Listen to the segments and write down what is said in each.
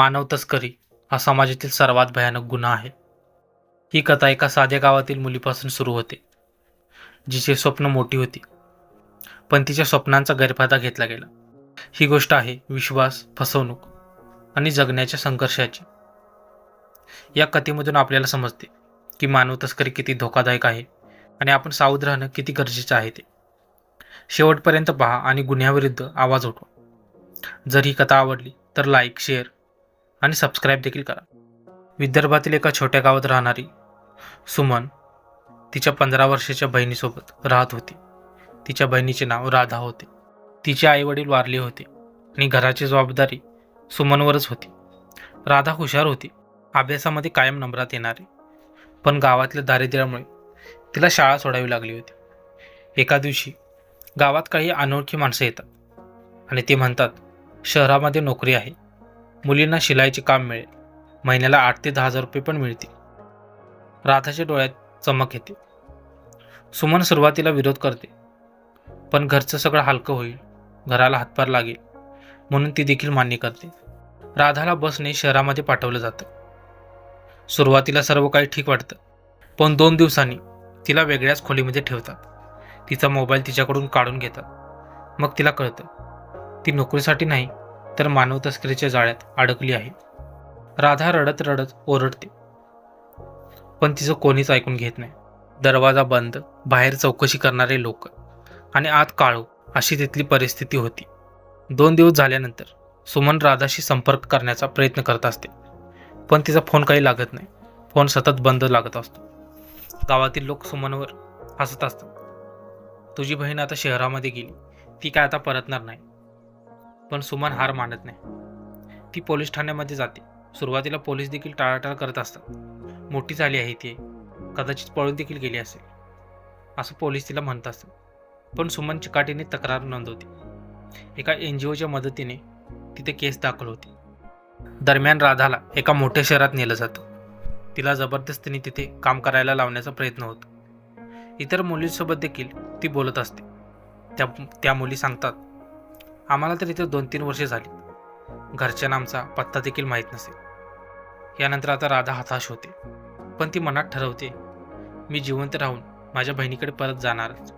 मानव तस्करी हा समाजातील सर्वात भयानक गुन्हा आहे. ही कथा एका साध्या गावातील मुलीपासून सुरू होते जिचे स्वप्न मोठी होती. पण तिच्या स्वप्नांचा गैरफायदा घेतला गेला. ही गोष्ट आहे विश्वास फसवणूक आणि जगण्याच्या संघर्षाची. या कथेमधून आपल्याला समजते की मानव तस्करी किती धोकादायक आहे आणि आपण सावध राहणं किती गरजेचं आहे ते. शेवटपर्यंत पहा आणि गुन्ह्याविरुद्ध आवाज उठवा. जर ही कथा आवडली तर लाईक शेअर आणि सबस्क्राईब देखील करा. विदर्भातील एका छोट्या गावात राहणारी सुमन तिच्या पंधरा वर्षाच्या बहिणीसोबत राहत होती. तिच्या बहिणीचे नाव राधा होते. तिचे आईवडील वारले होते आणि घराची जबाबदारी सुमनवरच होती. राधा हुशार होती. अभ्यासामध्ये कायम नंबरात येणारी. पण गावातल्या दारिद्र्यामुळे तिला शाळा सोडावी लागली होती. एका दिवशी गावात काही अनोळखी माणसं येतात आणि ते म्हणतात शहरामध्ये नोकरी आहे. मुलींना शिलाईचे काम मिळेल महिन्याला आठ ते दहा हजार रुपये पण मिळतील. राधाच्या डोळ्यात चमक येते. सुमन सुरुवातीला विरोध करते. पण घरचं सगळं हलकं होईल. घराला हातभार लागेल. म्हणून ती देखील मान्य करते. राधाला बसने शहरामध्ये पाठवलं जातं. सुरुवातीला सर्व काही ठीक वाटतं. पण दोन दिवसांनी तिला वेगळ्याच खोलीमध्ये ठेवतात. तिचा मोबाईल तिच्याकडून काढून घेतात. मग तिला कळतं. ती नोकरीसाठी नाही तर मानव तस्करीच्या जाळ्यात अडकली आहे. राधा रडत रडत ओरडते. पण तिचं कोणीच ऐकून घेत नाही. दरवाजा बंद बाहेर चौकशी करणारे लोक आणि आत काळू अशी तिथली परिस्थिती होती. दोन दिवस झाल्यानंतर सुमन राधाशी संपर्क करण्याचा प्रयत्न करत असते. पण तिचा फोन काही लागत नाही. फोन सतत बंद लागत असतो. गावातील लोक सुमनवर हसत असतात. तुझी बहीण आता शहरामध्ये गेली. ती काय आता परतणार नाही? पण सुमन हार मानत नाही. ती पोलीस ठाण्यामध्ये जाते. सुरुवातीला पोलीस देखील टाळाटाळ करत असतात. मोठी झाली आहे ती. कदाचित पळून देखील गेली असेल. असं पोलीस तिला म्हणत असतात. पण सुमन चिकाटीने तक्रार नोंदवते. एका एन जी ओच्या मदतीने तिथे केस दाखल होते. दरम्यान राधाला एका मोठ्या शहरात नेलं जातं. तिला जबरदस्तीने तिथे काम करायला लावण्याचा प्रयत्न होतो. इतर मुलींसोबत देखील ती बोलत असते. त्या त्या मुली सांगतात आम्हाला तर इथे दोन तीन वर्षे झाली. घरच्यांना आमचा पत्ता देखील माहीत नसेल यानंतर आता राधा हताश होते. पण ती मनात ठरवते मी जिवंत राहून माझ्या बहिणीकडे परत जाणारच.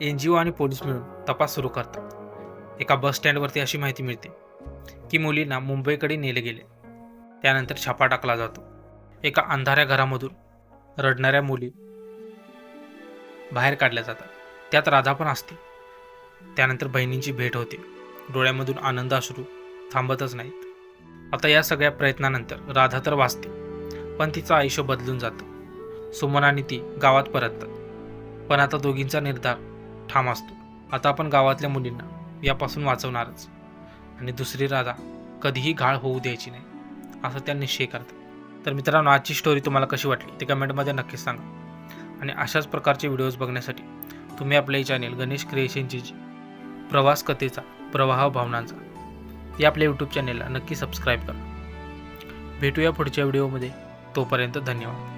एन जी ओ आणि पोलीस मिळून तपास सुरू करतात. एका बस स्टँडवरती अशी माहिती मिळते की मुलींना मुंबईकडे नेले गेले. त्यानंतर छापा टाकला जातो. एका अंधाऱ्या घरामधून रडणाऱ्या मुली बाहेर काढल्या जातात. त्यात राधा पण असते. त्यानंतर बहिणींची भेट होते. डोळ्यामधून आनंद अश्रू थांबतच नाहीत. आता या सगळ्या प्रयत्नानंतर राधा तर वाचते पण तिचं आयुष्य बदलून जातं. सुमन आणि ती गावात परततात. पण आता दोघींचा निर्धार ठाम असतो. आता आपण गावातल्या मुलींना यापासून वाचवणारच. आणि दुसरी राधा कधीही घाळ होऊ द्यायची नाही असं त्या निश्चय करतात. तर मित्रांनो आजची स्टोरी तुम्हाला कशी वाटली ते कमेंटमध्ये नक्कीच सांगा. आणि अशाच प्रकारचे व्हिडिओज बघण्यासाठी तुम्ही आपले चॅनेल गणेश क्रिएशनची जी प्रवास कथेचा प्रवाह भावनांचा या आपल्या यूट्यूब चॅनेलला नक्की सबस्क्राईब करा. भेटूया पुढच्या व्हिडिओमध्ये तोपर्यंत धन्यवाद.